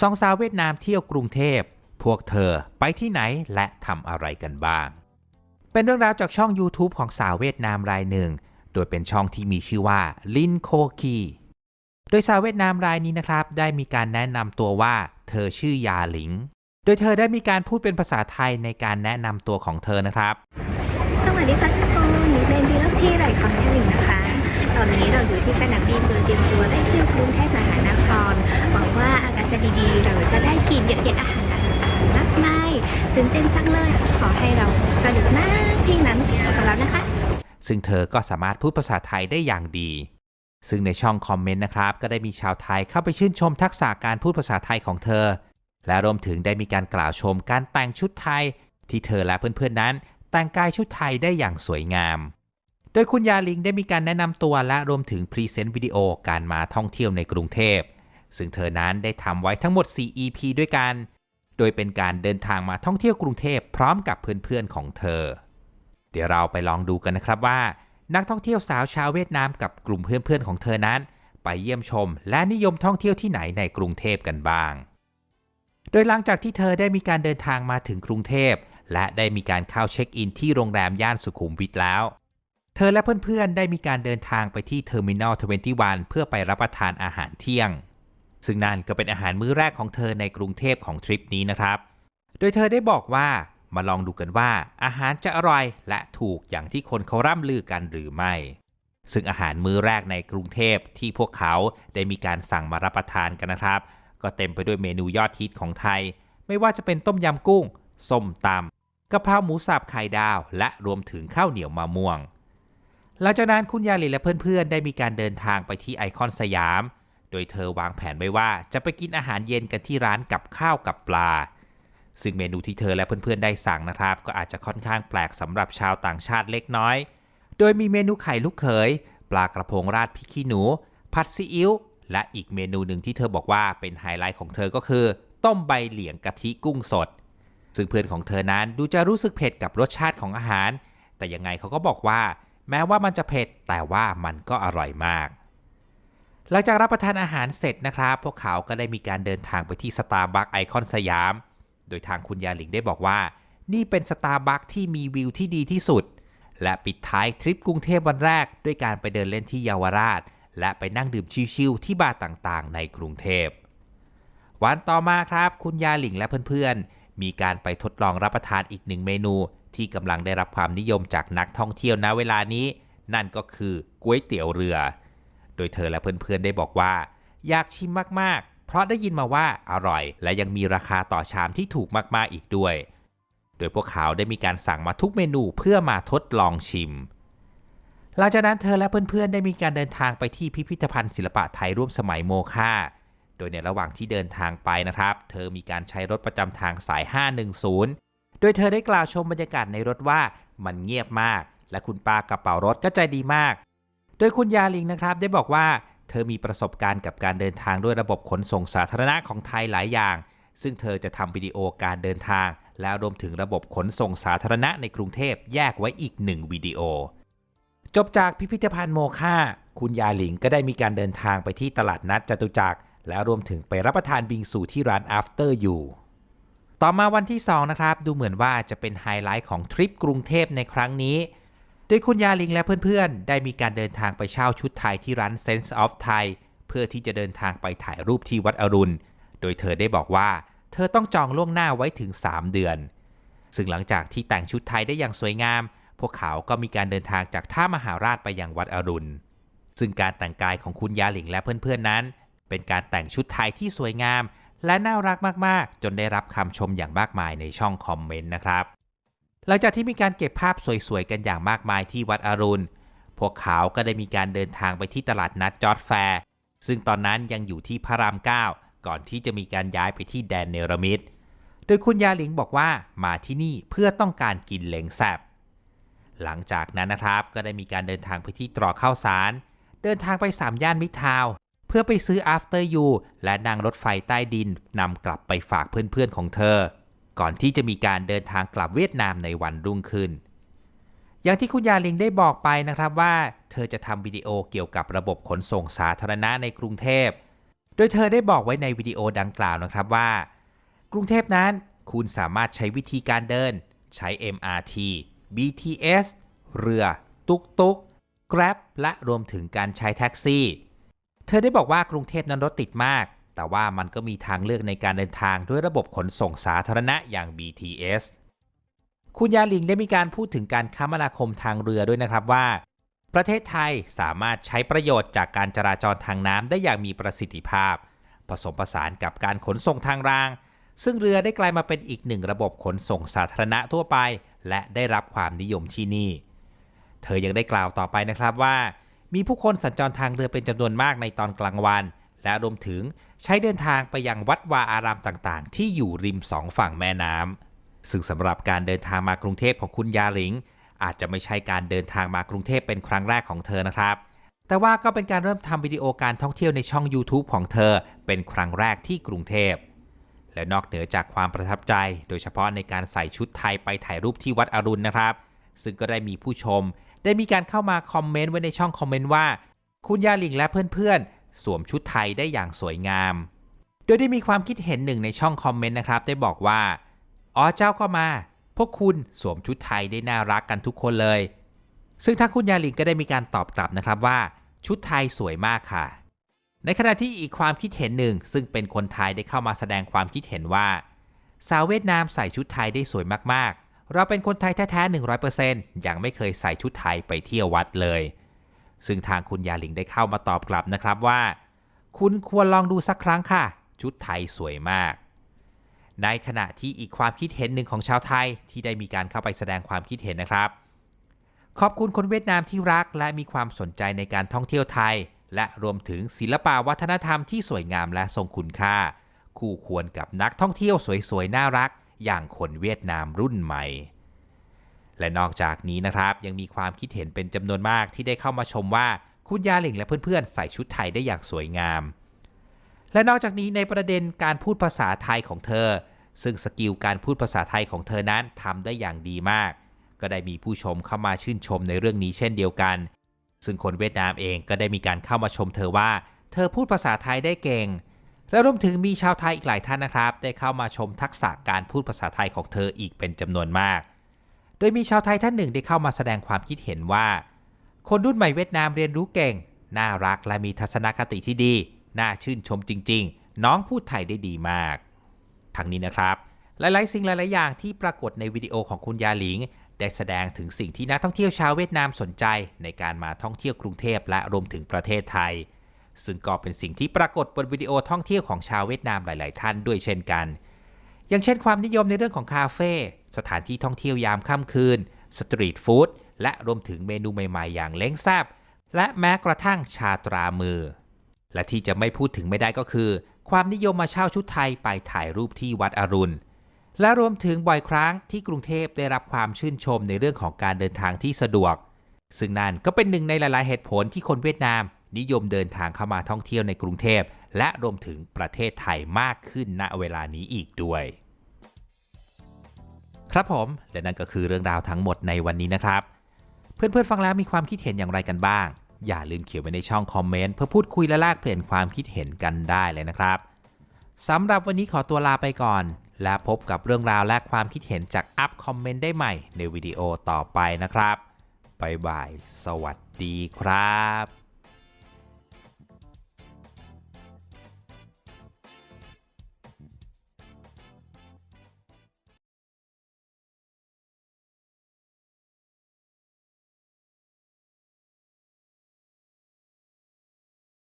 สองสาวเวียดนามเที่ยวกรุงเทพ พวกเธอไปที่ไหนและทำอะไรกันบ้าง เป็นเรื่องราวจากช่อง YouTube ของสาวเวียดนามรายหนึ่ง โดยเป็นช่องที่มีชื่อว่าลินโคคีโดยสาวเวียดนามรายนี้นะครับ ได้มีการแนะนำตัวว่า เธอชื่อยาหลิง โดยเธอได้มีการพูดเป็นภาษาไทยในการแนะนำตัวของเธอนะครับ สวัสดีค่ะทุกคนเป็นดีลักที่ไหลของแม่หลิงนะ ตอนนี้เราอยู่ที่สนามบินเพื่อเตรียมตัวได้เที่ยวกรุงเทพมหานครหวังว่าอากาศจะดีๆ เราจะได้กินเยอะๆอาหารอร่อยๆมากมายตื่นเต้นจังเลย ขอให้เราสนุกมากที่นั้นกับเรานะคะ ซึ่งเธอก็สามารถพูดภาษาไทยได้อย่างดี ซึ่งในช่องคอมเมนต์นะครับ ก็ได้มีชาวไทยเข้าไปชื่นชมทักษะการพูดภาษาไทยของเธอ และรวมถึงได้มีการกล่าวชมการแต่งชุดไทย ที่เธอและเพื่อนๆนั้น แต่งกายชุดไทยได้อย่างสวยงาม โดยคุณยาลิงได้มีการแนะนำตัวและรวมถึงพรีเซนต์วิดีโอการมาท่องเที่ยวในกรุงเทพ ซึ่งเธอนั้นได้ทำไว้ทั้งหมด 4 EP ด้วยกัน โดยเป็นการเดินทางมาท่องเที่ยวกรุงเทพพร้อมกับเพื่อนๆของเธอ เดี๋ยวเราไปลองดูกันนะครับว่า นักท่องเที่ยวสาวชาวเวียดนามกับกลุ่มเพื่อนๆของเธอนั้น ไปเยี่ยมชม และนิยมท่องเที่ยวที่ไหนในกรุงเทพกันบ้าง โดยหลังจากที่เธอได้มีการเดินทางมาถึงกรุงเทพ และได้มีการเข้าเช็คอินที่โรงแรมย่านสุขุมวิทแล้ว เธอและเพื่อนๆ ได้มีการเดินทางไปที่เทอร์มินอล21 เพื่อไปรับประทานอาหารเที่ยง ซึ่งนั่นก็เป็นอาหารมื้อแรกของเธอในกรุงเทพของทริปนี้นะครับ โดยเธอได้บอกว่ามาลองดูกันว่าอาหารจะอร่อยและถูกอย่างที่คนเขาร่ำลือกันหรือไม่ ซึ่งอาหารมื้อแรกในกรุงเทพที่พวกเขาได้มีการสั่งมารับประทานกันนะครับ ก็เต็มไปด้วยเมนูยอดฮิตของไทย ไม่ว่าจะเป็นต้มยำกุ้ง ส้มตำกะเพราหมูสับไข่ดาว และรวมถึงข้าวเหนียวมะม่วง หลังจากนั้นคุณยาลีและเพื่อนๆ ได้มีการเดินทางไปที่ไอคอนสยาม โดยเธอวางแผนไว้ว่าจะไปกินอาหารเย็นกันที่ร้านกับข้าวกับปลา ซึ่งเมนูที่เธอและเพื่อนๆ ได้สั่งนะครับ ก็อาจจะค่อนข้างแปลกสำหรับชาวต่างชาติเล็กน้อย โดยมีเมนูไข่ลูกเขย ปลากระพงราดพริกขี้หนู ผัดซีอิ๊ว และอีกเมนูหนึ่งที่เธอบอกว่าเป็นไฮไลท์ของเธอก็คือ ต้มใบเหลียงกะทิกุ้งสด ซึ่งเพื่อนของเธอนั้นดูจะรู้สึกเผ็ดกับรสชาติของอาหาร แต่ยังไงเขาก็บอกว่า แม้ว่ามันจะเผ็ดแต่ว่ามันก็อร่อยมาก หลังจากรับประทานอาหารเสร็จนะครับ พวกเขาก็ได้มีการเดินทางไปที่สตาร์บัคไอคอนสยาม โดยทางคุณยาหลิงได้บอกว่า นี่เป็นสตาร์บัคที่มีวิวที่ดีที่สุด และปิดท้ายทริปกรุงเทพวันแรก ด้วยการไปเดินเล่นที่เยาวราช และไปนั่งดื่มชิลๆที่บาร์ต่างๆ ในกรุงเทพวันต่อมาครับ คุณยาหลิงและเพื่อนๆ มีการไปทดลองรับประทานอีกหนึ่งเมนู ที่กำลังได้รับความนิยมจากนักท่องเที่ยวณเวลานี้ นั่นก็คือก๋วยเตี๋ยวเรือ โดยเธอและเพื่อนๆได้บอกว่า อยากชิมมากๆ เพราะได้ยินมาว่าอร่อย และยังมีราคาต่อชามที่ถูกมากๆอีกด้วย โดยพวกเขาได้มีการสั่งมาทุกเมนูเพื่อมาทดลองชิมหลังจากนั้นเธอและเพื่อนๆ ได้มีการเดินทางไปที่พิพิธภัณฑ์ศิลปะไทยร่วมสมัยโมฆะโดยในระหว่างที่เดินทางไปนะครับ เธอมีการใช้รถประจำทางสาย 510 โดยเธอได้กล่าวชมบรรยากาศในรถว่ามันเงียบมาก และคุณป้ากระเป๋ารถก็ใจดีมาก โดยคุณยาลิงนะครับได้บอกว่าเธอมีประสบการณ์กับการเดินทางด้วยระบบขนส่งสาธารณะของไทยหลายอย่าง ซึ่งเธอจะทำวิดีโอการเดินทาง แล้วรวมถึงระบบขนส่งสาธารณะในกรุงเทพแยกไว้อีกหนึ่งวิดีโอ จบจากพิพิธภัณฑ์โมฆะคุณยาหลิงก็ได้มีการเดินทางไปที่ตลาดนัดจตุจักรแล้วรวมถึงไปรับประทานบิงซูที่ร้าน After You ต่อมาวันที่ 2 นะครับ ดูเหมือนว่าจะเป็นไฮไลท์ของทริปกรุงเทพในครั้งนี้ โดยคุณยาลิงและเพื่อนๆ ได้มีการเดินทางไปเช่าชุดไทยที่ร้าน Sense of Thai เพื่อที่จะเดินทางไปถ่ายรูปที่วัดอรุณ โดยเธอได้บอกว่า เธอต้องจองล่วงหน้าไว้ถึง 3 เดือน ซึ่งหลังจากที่แต่งชุดไทยได้อย่างสวยงาม พวกเขาก็มีการเดินทางจากท่ามหาราชไปยังวัดอรุณ ซึ่งการแต่งกายของคุณยาหลิงและเพื่อนๆนั้น เป็นการแต่งชุดไทยที่สวยงาม และน่ารักมากๆ จนได้รับคำชมอย่างมากมายในช่องคอมเมนต์นะครับ หลังจากที่มีการเก็บภาพสวยๆ กันอย่างมากมายที่วัดอรุณ พวกเขาก็ได้มีการเดินทางไปที่ตลาดนัดจอร์ดแฟร์ซึ่งตอนนั้นยังอยู่ที่พระราม 9 ก่อนที่จะมีการย้ายไปที่แดนเนรมิตโดยคุณยาหลิงบอกว่ามาที่นี่เพื่อต้องการกินเหลงแซบหลังจากนั้นนะครับก็ได้มีการเดินทางไปที่ตรอกข้าวสาร เดินทางไป3ย่านมิทาว เพื่อไปซื้อ after you และนั่งรถไฟใต้ดินนำกลับไปฝากเพื่อนๆของเธอ ก่อนที่จะมีการเดินทางกลับเวียดนามในวันรุ่งขึ้น อย่างที่คุณยาลิงได้บอกไปนะครับว่า เธอจะทำวิดีโอเกี่ยวกับระบบขนส่งสาธารณะในกรุงเทพ โดยเธอได้บอกไว้ในวิดีโอดังกล่าวนะครับว่า กรุงเทพนั้นคุณสามารถใช้วิธีการเดิน ใช้ MRT BTS เรือ ตุกตุก Grab และรวมถึงการใช้แท็กซี่ เธอได้บอกว่ากรุงเทพนั้นรถติดมาก แต่ว่ามันก็มีทางเลือกในการเดินทางด้วยระบบขนส่งสาธารณะอย่าง BTS คุณยาลิงได้มีการพูดถึงการคมนาคมทางเรือด้วยนะครับว่า ประเทศไทยสามารถใช้ประโยชน์จากการจราจรทางน้ำได้อย่างมีประสิทธิภาพ ผสมผสานกับการขนส่งทางราง ซึ่งเรือได้กลายมาเป็นอีกหนึ่งระบบขนส่งสาธารณะทั่วไป และได้รับความนิยมที่นี่ เธอยังได้กล่าวต่อไปนะครับว่า มีผู้คนสัญจรทางเรือเป็นจำนวนมากในตอนกลางวัน และรวมถึงใช้เดินทางไปยังวัดวาอารามต่างๆ ที่อยู่ริมสองฝั่งแม่น้ำซึ่งสำหรับการเดินทางมากรุงเทพของคุณยาหลิง อาจจะไม่ใช่การเดินทางมากรุงเทพเป็นครั้งแรกของเธอนะครับ แต่ว่าก็เป็นการเริ่มทำวิดีโอการท่องเที่ยวในช่อง YouTube ของเธอ เป็นครั้งแรกที่กรุงเทพและนอกเหนือจากความประทับใจ โดยเฉพาะในการใส่ชุดไทยไปถ่ายรูปที่วัดอรุณนะครับ ซึ่งก็ได้มีผู้ชม ได้มีการเข้ามาคอมเมนต์ไว้ในช่องคอมเมนต์ว่า คุณยาหลิงและเพื่อนๆ สวมชุดไทยได้อย่างสวยงาม โดยได้มีความคิดเห็นหนึ่งในช่องคอมเมนต์นะครับ ได้บอกว่าอ๋อเจ้าก็มา พวกคุณสวมชุดไทยได้น่ารักกันทุกคนเลย ซึ่งทางคุณยาหลิงก็ได้มีการตอบกลับนะครับว่า ชุดไทยสวยมากค่ะ ในขณะที่อีกความคิดเห็นหนึ่ง ซึ่งเป็นคนไทยได้เข้ามาแสดงความคิดเห็นว่า สาวเวียดนามใส่ชุดไทยได้สวยมากๆ เราเป็นคนไทยแท้ๆ100%ยังไม่เคยใส่ชุดไทยไปเที่ยววัดเลย ซึ่งทางคุณยาหลิงได้เข้ามาตอบกลับนะครับว่า คุณควรลองดูสักครั้งค่ะ ชุดไทยสวยมาก ในขณะที่อีกความคิดเห็นหนึ่งของชาวไทยที่ได้มีการเข้าไปแสดงความคิดเห็นนะครับ ขอบคุณคนเวียดนามที่รักและมีความสนใจในการท่องเที่ยวไทย และรวมถึงศิลปวัฒนธรรมที่สวยงามและทรงคุณค่า คู่ควรกับนักท่องเที่ยวสวยๆน่ารัก อย่างคนเวียดนามรุ่นใหม่ และนอกจากนี้นะครับยังมีความคิดเห็นเป็นจำนวนมากที่ได้เข้ามาชมว่าคุณยาหลิงและเพื่อนๆ ใส่ชุดไทยได้อย่างสวยงาม และนอกจากนี้ในประเด็นการพูดภาษาไทยของเธอ ซึ่งสกิลการพูดภาษาไทยของเธอนั้นทำได้อย่างดีมาก ก็ได้มีผู้ชมเข้ามาชื่นชมในเรื่องนี้เช่นเดียวกัน ซึ่งคนเวียดนามเองก็ได้มีการเข้ามาชมเธอว่า เธอพูดภาษาไทยได้เก่ง และรวมถึงมีชาวไทยอีกหลายท่านนะครับ ได้เข้ามาชมทักษะการพูดภาษาไทยของเธออีกเป็นจำนวนมาก โดยมีชาวไทยท่านหนึ่งได้เข้ามาแสดงความคิดเห็นว่า คนรุ่นใหม่เวียดนามเรียนรู้เก่ง น่ารักและมีทัศนคติที่ดี น่าชื่นชมจริง ๆ น้องพูดไทยได้ดีมาก ทั้งนี้นะครับ หลายๆ สิ่งหลายๆ อย่างที่ปรากฏในวิดีโอของคุณยาหลิง ได้แสดงถึงสิ่งที่นักท่องเที่ยวชาวเวียดนามสนใจ ในการมาท่องเที่ยวกรุงเทพและรวมถึงประเทศไทย ซึ่งก็เป็นสิ่งที่ปรากฏบนวิดีโอท่องเที่ยวของชาวเวียดนามหลาย ๆ ท่านด้วยเช่นกัน อย่างเช่นความนิยมในเรื่องของคาเฟ่สถานที่ท่องเที่ยวยามค่ำคืน สตรีทฟู้ดและรวมถึงเมนูใหม่ ๆ อย่างเล้งแซบและแม้กระทั่งชาตรามือ และที่จะไม่พูดถึงไม่ได้ก็คือ ความนิยมมาเช่าชุดไทยไปถ่ายรูปที่วัดอรุณ และรวมถึงบ่อยครั้งที่กรุงเทพได้รับความชื่นชมในเรื่องของการเดินทางที่สะดวก ซึ่งนั่นก็เป็นหนึ่งในหลาย ๆ เหตุผลที่คนเวียดนาม นิยมเดินทางเข้ามาท่องเที่ยวในกรุงเทพ และรวมถึงประเทศไทยมากขึ้นณเวลานี้อีกด้วย ครับผมและนั่นก็คือเรื่องราวทั้งหมดในวันนี้นะครับ เพื่อนๆฟังแล้วมีความคิดเห็นอย่างไรกันบ้าง อย่าลืมเขียนไว้ในช่องคอมเมนต์เพื่อพูดคุยและแลกเปลี่ยนความคิดเห็นกันได้เลยนะครับสำหรับวันนี้ขอตัวลาไปก่อน และพบกับเรื่องราวและความคิดเห็นจากอัพคอมเมนต์ได้ใหม่ในวิดีโอต่อไปนะครับบายบาย สวัสดีครับ